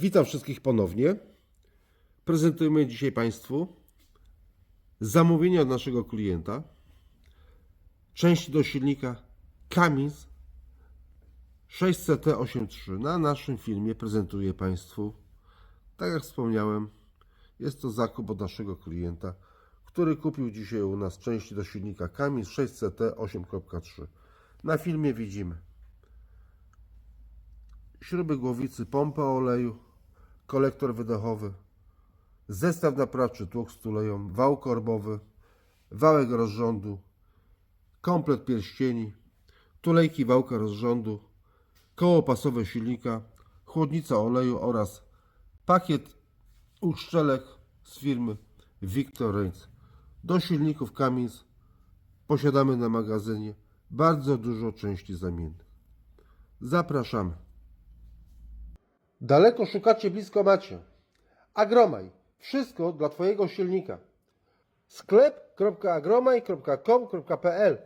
Witam wszystkich ponownie. Prezentujemy dzisiaj Państwu zamówienie od naszego klienta. Części do silnika Cummins 6CT83. Na naszym filmie prezentuję Państwu, tak jak wspomniałem, jest to zakup od naszego klienta, który kupił dzisiaj u nas części do silnika Cummins 6CT8.3. Na filmie widzimy śruby głowicy, pompę oleju, kolektor wydechowy, zestaw naprawczy tłok z tuleją, wał korbowy, wałek rozrządu, komplet pierścieni, tulejki wałka rozrządu, koło pasowe silnika, chłodnica oleju oraz pakiet uszczelek z firmy Victor Reigns. Do silników Cummins posiadamy na magazynie bardzo dużo części zamiennych. Zapraszamy. Daleko szukacie, blisko macie. Agromaj. Wszystko dla Twojego silnika. sklep.agromaj.com.pl